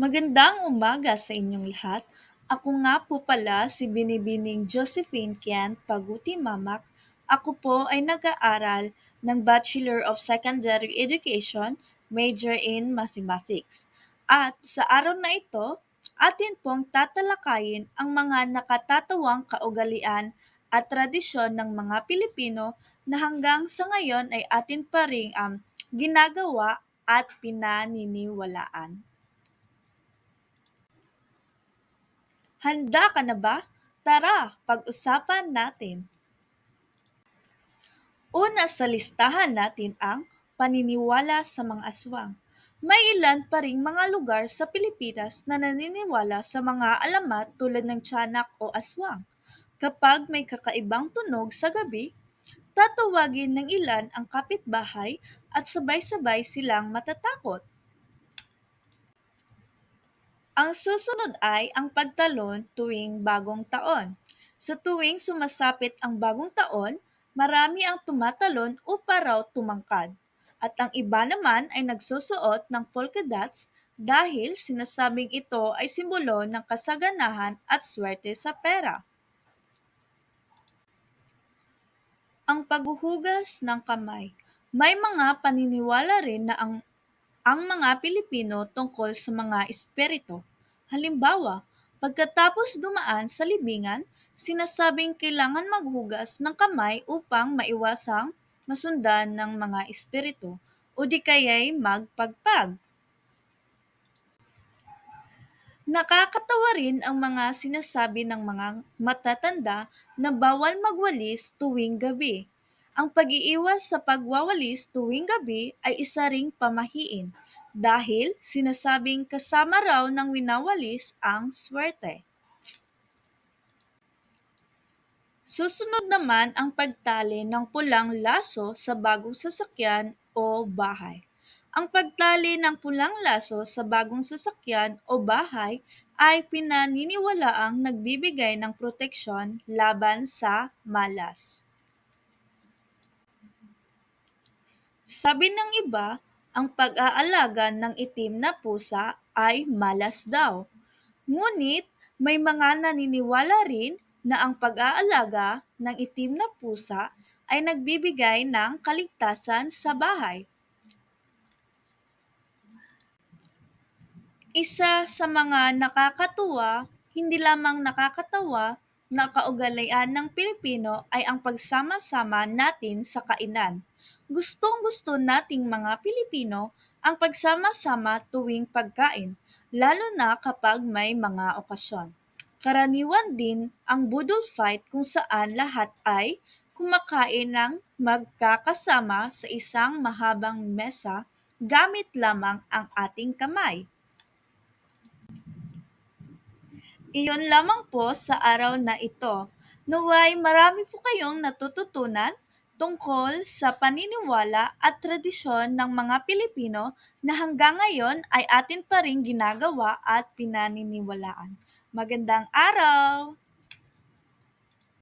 Magandang umaga sa inyong lahat. Ako nga po pala si Binibining Josephine Kian Paguti Mamak. Ako po ay nag-aaral ng Bachelor of Secondary Education, major in Mathematics. At sa araw na ito, atin pong tatalakayin ang mga nakatatawang kaugalian at tradisyon ng mga Pilipino na hanggang sa ngayon ay atin pa rin um, ginagawa at pinaniniwalaan. Handa ka na ba? Tara, pag-usapan natin. Una sa listahan natin ang paniniwala sa mga aswang. May ilan pa ring mga lugar sa Pilipinas na naniniwala sa mga alamat tulad ng tiyanak o aswang. Kapag may kakaibang tunog sa gabi, tatawagin ng ilan ang kapitbahay at sabay-sabay silang matatakot. Ang susunod ay ang pagtalon tuwing bagong taon. Sa tuwing sumasapit ang bagong taon, marami ang tumatalon upang raw tumangkad. At ang iba naman ay nagsusuot ng polka dots dahil sinasabing ito ay simbolo ng kasaganahan at swerte sa pera. Ang paghuhugas ng kamay. May mga paniniwala rin na ang ang mga Pilipino tungkol sa mga espiritu. Halimbawa, pagkatapos dumaan sa libingan, sinasabing kailangan maghugas ng kamay upang maiwasang masundan ng mga espiritu o di kaya'y magpagpag. Nakakatawa rin ang mga sinasabi ng mga matatanda na bawal magwalis tuwing gabi. Ang pag-iiwas sa pagwawalis tuwing gabi ay isa ring pamahiin dahil sinasabing kasama raw ng winawalis ang swerte. Susunod naman ang pagtali ng pulang laso sa bagong sasakyan o bahay. Ang pagtali ng pulang laso sa bagong sasakyan o bahay ay pinaniniwalaang nagbibigay ng proteksyon laban sa malas. Sabi ng iba, ang pag-aalaga ng itim na pusa ay malas daw. Ngunit may mga naniniwala rin na ang pag-aalaga ng itim na pusa ay nagbibigay ng kaligtasan sa bahay. Isa sa mga nakakatuwa, hindi lamang nakakatawa na kaugalian ng Pilipino ay ang pagsama-sama natin sa kainan. Gustong-gusto nating mga Pilipino ang pagsama-sama tuwing pagkain, lalo na kapag may mga okasyon. Karaniwan din ang budol fight kung saan lahat ay kumakain ng magkakasama sa isang mahabang mesa gamit lamang ang ating kamay. Iyon lamang po sa araw na ito. Naway marami po kayong natututunan tungkol sa paniniwala at tradisyon ng mga Pilipino na hanggang ngayon ay atin pa rin ginagawa at pinaniniwalaan. Magandang araw!